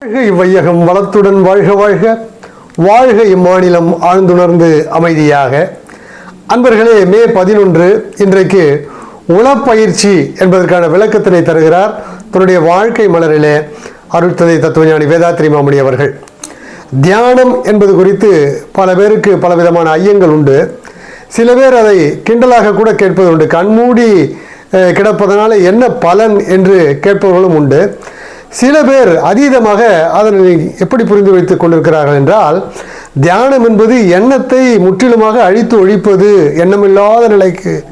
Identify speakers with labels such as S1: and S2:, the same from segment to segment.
S1: வாழ்க இவ்வையகம் வளத்துடன் வாழ்க வாழ்க. வாழ்க இம்மாநிலம் ஆழ்ந்துணர்ந்து அமைதியாக. அன்பர்களே மே பதினொன்று இன்றைக்கு உளப்பயிற்சி என்பதற்கான விளக்கத்தினை தருகிறார் தன்னுடைய வாழ்க்கை மலரிலே அருட்தந்தை தத்துவஞானி வேதாத்திரி மாமணி அவர்கள். தியானம் என்பது குறித்து பல பேருக்கு பலவிதமான ஐயங்கள் உண்டு. சில பேர் அதை கிண்டலாக கூட கேட்பது உண்டு கண்மூடி அஹ், கிடப்பதனால என்ன பலன் என்று கேட்பவர்களும் உண்டு. சில பேர் அதீதமாக அதனை எப்படி புரிந்து வைத்துக் கொண்டிருக்கிறார்கள் என்றால் தியானம் என்பது எண்ணத்தை முற்றிலுமாக அழித்து ஒழிப்பது எண்ணமில்லாத நிலைக்கு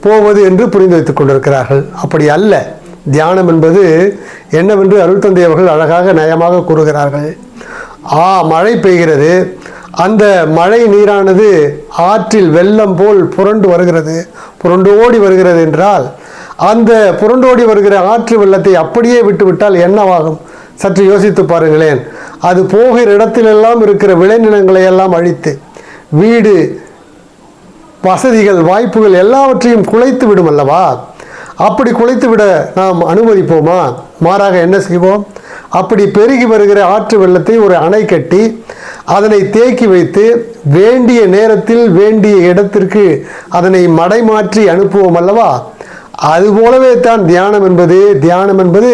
S1: போவது என்று புரிந்து வைத்துக் கொண்டிருக்கிறார்கள். அப்படி அல்ல. தியானம் என்பது என்னவென்று அருள் தந்தை அவர்கள் அழகாக நயமாக கூறுகிறார்கள். ஆ மழை பெய்கிறது. அந்த மழை நீரானது ஆற்றில் வெள்ளம் போல் புரண்டு வருகிறது. புரண்டு ஓடி வருகிறது என்றால் அந்த புரண்டோடி வருகிற ஆற்று வெள்ளத்தை அப்படியே விட்டுவிட்டால் என்னவாகும்? சற்று யோசித்து பாருங்களேன். அது போகிற இடத்திலெல்லாம் இருக்கிற விளைநிலங்களை எல்லாம் அழித்து வீடு வசதிகள் வாய்ப்புகள் எல்லாவற்றையும் குலைத்து விடும் அல்லவா? அப்படி குலைத்து விட நாம் அனுமதிப்போமா? மாறாக என்ன செய்வோம்? அப்படி பெருகி வருகிற ஆற்று வெள்ளத்தை ஒரு அணை கட்டி அதனை தேக்கி வைத்து வேண்டிய நேரத்தில் வேண்டிய இடத்திற்கு அதனை மடைமாற்றி அனுப்புவோம் அல்லவா? அதுபோலவே தான் தியானம் என்பது. தியானம் என்பது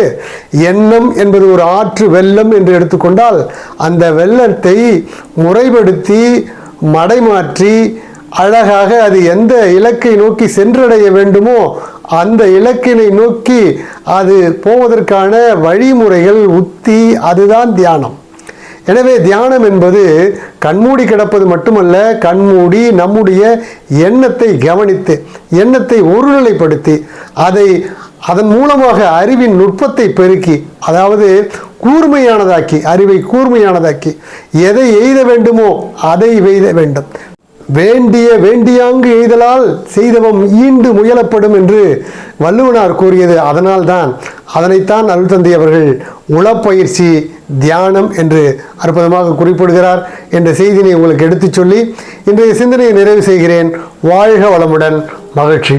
S1: எண்ணம் என்பது ஒரு ஆற்று வெள்ளம் என்று எடுத்துக்கொண்டால் அந்த வெள்ளத்தை முறைப்படுத்தி மடைமாற்றி அழகாக அது எந்த இலக்கை நோக்கி சென்றடைய வேண்டுமோ அந்த இலக்கினை நோக்கி அது போவதற்கான வழிமுறைகள் உத்தி அதுதான் தியானம். எனவே தியானம் என்பது கண்மூடி கிடப்பது மட்டுமல்ல கண்மூடி நம்முடைய எண்ணத்தை கவனித்து எண்ணத்தை ஒருநிலைப்படுத்தி அதை அதன் மூலமாக அறிவின் நுட்பத்தை பெருக்கி அதாவது கூர்மையானதாக்கி அறிவை கூர்மையானதாக்கி எதை எய்த வேண்டுமோ அதை எய்த வேண்டும். வேண்டிய வேண்டியாங்கு எய்தலால் செய்தவம் ஈண்டு முயலப்படும் என்று வள்ளுவனார் கூறியது அதனால்தான் அதனைத்தான் அருள் தந்தை அவர்கள் உளப்பயிற்சி தியானம் என்று அற்புதமாக குறிப்பிடுகிறார் என்ற செய்தினை உங்களுக்கு எடுத்துச் சொல்லி இன்றைய சிந்தனையை நிறைவு செய்கிறேன். வாழ்க வளமுடன். மகிழ்ச்சி.